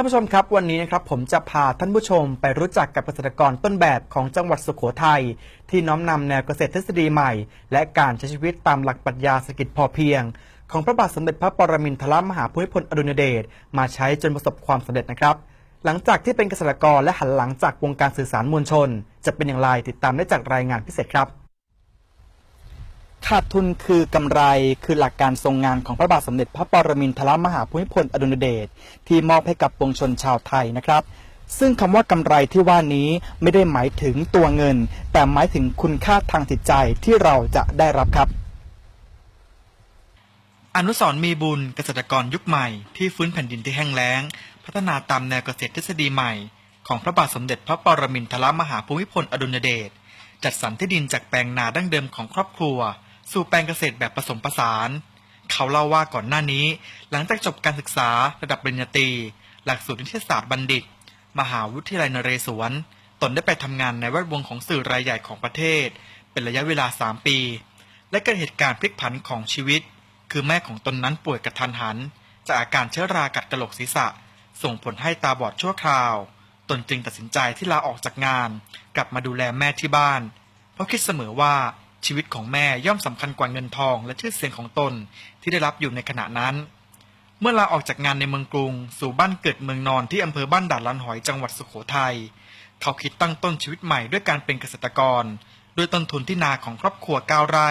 านผู้ชมครับวันนี้นะครับผมจะพาท่านผู้ชมไปรู้จักกับเกษตรกรต้นแบบของจังหวัดสุโขทัยที่น้อมนำแนวเกษตรทฤษฎีใหม่ และการใช้ชีวิตตามหลักปรัชญาเศรษฐกิจพอเพียง ของพระบาทสมเด็จพระปรมินทรมหาภูมิพลอดุลยเดชมาใช้จนประสบความสำเร็จนะครับ หลังจากที่เป็นเกษตรกรและหันหลังจากวงการสื่อสารมวลชน จะเป็นอย่างไรติดตามได้จากรายงานพิเศษครับ ขาดทุนคือกำไรคือหลักการทรงงานของพระบาทสมเด็จพระปรมินทรมหาภูมิพลอดุลยเดชที่มอบให้กับปวงชนชาวไทยนะครับ ซึ่งคำว่ากำไรที่ว่านี้ไม่ได้หมายถึงตัวเงิน แต่หมายถึงคุณค่าทางจิตใจที่เราจะได้รับครับ อนุสรณ์มีบุญเกษตรกรยุคใหม่ที่ฟื้นแผ่นดินที่แห้งแล้ง พัฒนาตามแนวเกษตรทฤษฎีใหม่ ของพระบาทสมเด็จพระปรมินทรมหาภูมิพลอดุลยเดชจัดสรรที่ดินจากแปลงนาดั้งเดิมของครอบครัว สู่แปลงเกษตรแบบผสมผสาน เขาเล่าว่าก่อนหน้านี้ หลังจากจบการศึกษาระดับปริญญาตรีหลักสูตรนิเทศศาสตร์บัณฑิต มหาวิทยาลัยนเรศวร ตนได้ไปทำงานในแวดวงของสื่อรายใหญ่ของประเทศ เป็นระยะเวลา 3 ปี และเกิดเหตุการณ์พลิกผันของชีวิต คือแม่ของตนนั้นป่วยกระทันหัน จากอาการเชื้อรากัดกระโหลกศีรษะ ส่งผลให้ตาบอดชั่วคราว ตนจึงตัดสินใจที่ลาออกจากงาน กลับมาดูแลแม่ที่บ้าน เพราะคิดเสมอว่า ชีวิตของแม่ย่อมสำคัญกว่าเงินทองและชื่อเสียงของตนที่ได้รับอยู่ในขณะนั้น เมื่อลาออกจากงานในเมืองกรุง สู่บ้านเกิดเมืองนอนที่อำเภอบ้านด่านลันหอยจังหวัดสุโขทัยเขาคิดตั้งต้นชีวิตใหม่ด้วยการเป็นเกษตรกร ด้วยต้นทุนที่นาของครอบครัวก้าวไร่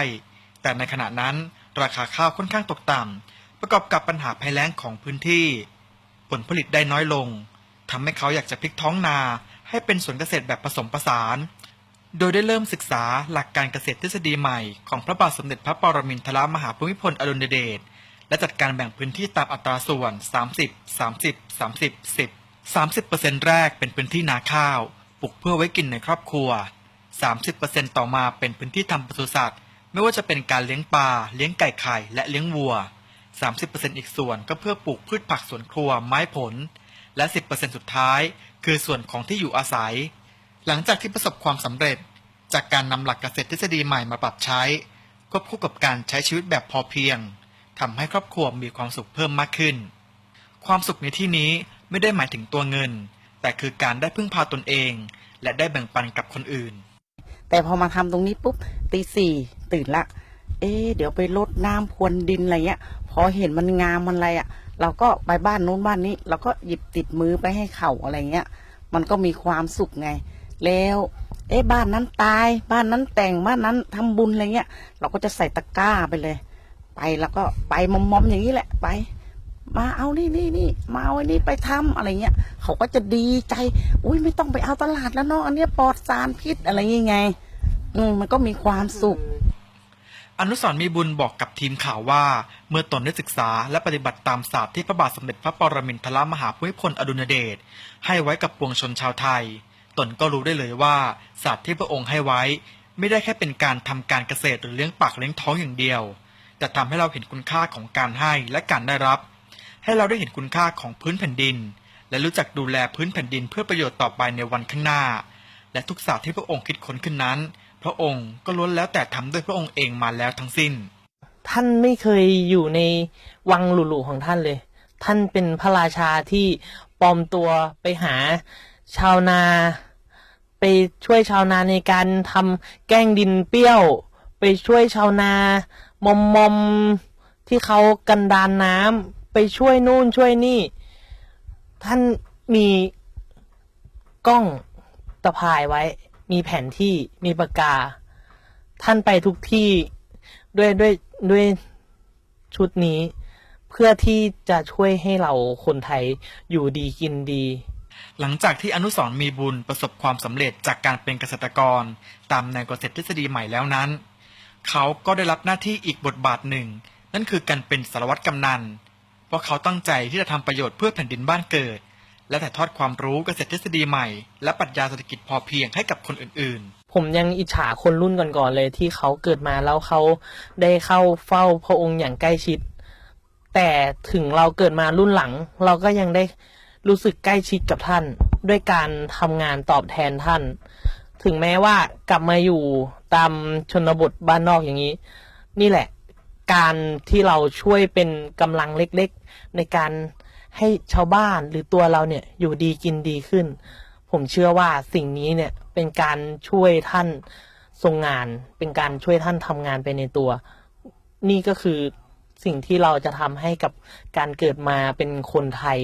แต่ในขณะนั้นราคาข้าวค่อนข้างตกต่ำประกอบกับปัญหาภัยแล้งของพื้นที่ ผลผลิตได้น้อยลงทำให้เขาอยากจะพลิกท้องนาให้เป็นสวนเกษตรแบบผสมผสาน โดยได้เริ่มศึกษาหลักการเกษตรทฤษฎีใหม่ของพระบาทสมเด็จพระปรมินทรมหาภูมิพลอดุลยเดช และจัดการแบ่งพื้นที่ตามอัตราส่วน 30 30 30 10 30%แรกเป็นพื้นที่นาข้าว ปลูกเพื่อไว้กินในครอบครัว 30%ต่อมาเป็นพื้นที่ทำปศุสัตว์ ไม่ว่าจะเป็นการเลี้ยงปลา เลี้ยงไก่ไข่ และเลี้ยงวัว 30%อีกส่วนก็เพื่อปลูกพืชผักสวนครัวไม้ผล และ 10%สุดท้าย คือส่วนของที่อยู่อาศัย หลังจากที่ประสบความสำเร็จ จากการนำหลักเกษตรทฤษฎีใหม่มาปรับใช้ควบคู่กับการใช้ชีวิตแบบพอเพียงทำให้ครอบครัวมีความสุขเพิ่มมากขึ้น ความสุขในที่นี้ไม่ได้หมายถึงตัวเงิน แต่คือการได้พึ่งพาตนเอง และได้แบ่งปันกับคนอื่น แต่พอมาทำตรงนี้ปุ๊บตีสี่ตื่นละ เอ๊ะเดี๋ยวไปรดน้ำพรวนดินอะไรเงี้ย พอเห็นมันงามมันอะไรอะ่ะ เราก็ไปบ้านนู้นบ้านนี้ เราก็หยิบติดมือไปให้เขาอะไรเงี้ย มันก็มีความสุขไง แล้ว เอ๊ะบ้านนั้นตาย บ้านนั้นแต่งบ้านนั้นทำบุญอะไรเงี้ย เราก็จะใส่ตะกร้าไปเลย ไปแล้วก็ไปมอมๆอย่างนี้แหละไป มาเอานี่นี่นี่มาเอาไอ้นี่ไปทำอะไรเงี้ยเขาก็จะดีใจ อุ้ยไม่ต้องไปเอาตลาดแล้วเนาะอันเนี้ยปลอดสารพิษอะไรยังไง อืมมันก็มีความสุขอนุสรณ์มีบุญบอกกับทีมข่าวว่า เมื่อตนได้ศึกษาและปฏิบัติตามศาสตร์ที่พระบาทสมเด็จพระปรมินทรมหาภูมิพลอดุลยเดชให้ไว้กับปวงชนชาวไทย ตนก็รู้ได้เลยว่าศาสตร์ที่พระองค์ให้ไว้ ไม่ได้แค่เป็นการทำการเกษตรหรือเลี้ยงปากเลี้ยงท้องอย่างเดียว แต่ทำให้เราเห็นคุณค่าของการให้และการได้รับ ให้เราได้เห็นคุณค่าของพื้นแผ่นดิน และรู้จักดูแลพื้นแผ่นดินเพื่อประโยชน์ต่อไปในวันข้างหน้า และทุกศาสตร์ที่พระองค์คิดค้นขึ้นนั้น พระองค์ก็ล้วนแล้วแต่ทำด้วยพระองค์เองมาแล้วทั้งสิ้น ท่านไม่เคยอยู่ในวังหรูๆของท่านเลย ท่านเป็นพระราชาที่ปลอมตัวไปหา ชาวนา ไปช่วยชาวนาในการทำแกล้งดินเปรี้ยว ไปช่วยชาวนามอมมอมที่เขากันดานน้ำไปช่วยนู่นช่วยนี่ ท่านมีกล้องตะพายไว้ มีแผนที่มีปากกา ท่านไปทุกที่ด้วยด้วยด้วยชุดนี้ เพื่อที่จะช่วยให้เราคนไทยอยู่ดีกินดี หลังจากที่อนุสร์มีบุญประสบความสำเร็จจากการเป็นเกษตรกร ตามแนวเกษตรทฤษฎีใหม่แล้วนั้น เขาก็ได้รับหน้าที่อีกบทบาทหนึ่ง นั่นคือการเป็นสารวัตรกำนัน เพราะเขาตั้งใจที่จะทำประโยชน์เพื่อแผ่นดินบ้านเกิด และถ่ายทอดความรู้เกษตรทฤษฎีใหม่ และปรัชญาเศรษฐกิจพอเพียงให้กับคนอื่น ๆผมยังอิจฉาคนรุ่นก่อนๆเลยที่เขาเกิดมาแล้วเขาได้เข้าเฝ้าพระองค์อย่างใกล้ชิด แต่ถึงเราเกิดมารุ่นหลัง เราก็ยังได้ รู้สึกใกล้ชิดกับท่าน ด้วยการทำงานตอบแทนท่าน ถึงแม้ว่ากลับมาอยู่ตามชนบทบ้านนอกอย่างนี้ นี่แหละ การที่เราช่วยเป็นกำลังเล็กๆ ในการให้ชาวบ้านหรือตัวเราเนี่ยอยู่ดีกินดีขึ้น ผมเชื่อว่าสิ่งนี้เนี่ยเป็นการช่วยท่านทรงงาน เป็นการช่วยท่านทำงานไปในตัว นี่ก็คือ สิ่งที่เราจะทำให้กับการเกิดมาเป็นคนไทย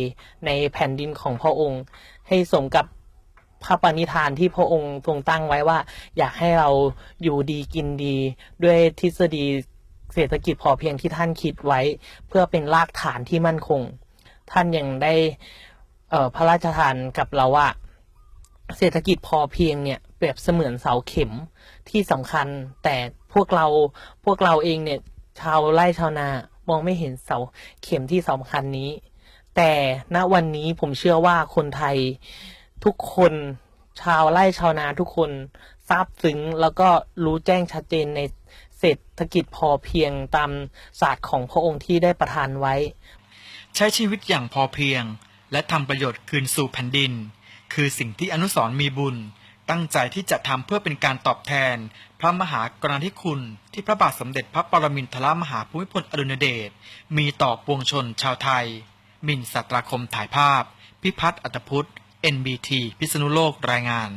ในแผ่นดินของพระองค์ ให้สมกับพระปณิธานที่พระองค์ทรงตั้งไว้ว่า อยากให้เราอยู่ดีกินดี ด้วยทฤษฎีเศรษฐกิจพอเพียงที่ท่านคิดไว้ เพื่อเป็นรากฐานที่มั่นคง ท่านยังได้เพระราชทานกับเราว่า เศรษฐกิจพอเพียงเนี่ยเปรียบเสมือนเสาเข็มที่สำคัญ แต่พวกเราพวกเราเองเนี่ย ชาวไร่ชาวนามองไม่เห็นเสาเข็มที่สำคัญนี้ แต่ณวันนี้ผมเชื่อว่าคนไทยทุกคนชาวไร่ชาวนาทุกคนทราบซึ้งแล้วก็รู้แจ้งชัดเจนในเศรษฐกิจพอเพียงตามศาสตร์ของพระองค์ที่ได้ประทานไว้ ใช้ชีวิตอย่างพอเพียง และทำประโยชน์คืนสู่แผ่นดิน คือสิ่งที่อนุสรณ์มีบุญ ตั้งใจที่จะทำเพื่อเป็นการตอบแทน พระมหากรณาธิคุณ ที่พระบาทสมเด็จพระปรมินทรมหาภูมิพลอดุลยเดชมีต่อปวงชนชาวไทย มินสัตราคมถ่ายภาพ พิพัฒน์อัตพุทธ NBT พิษณุโลกรายงาน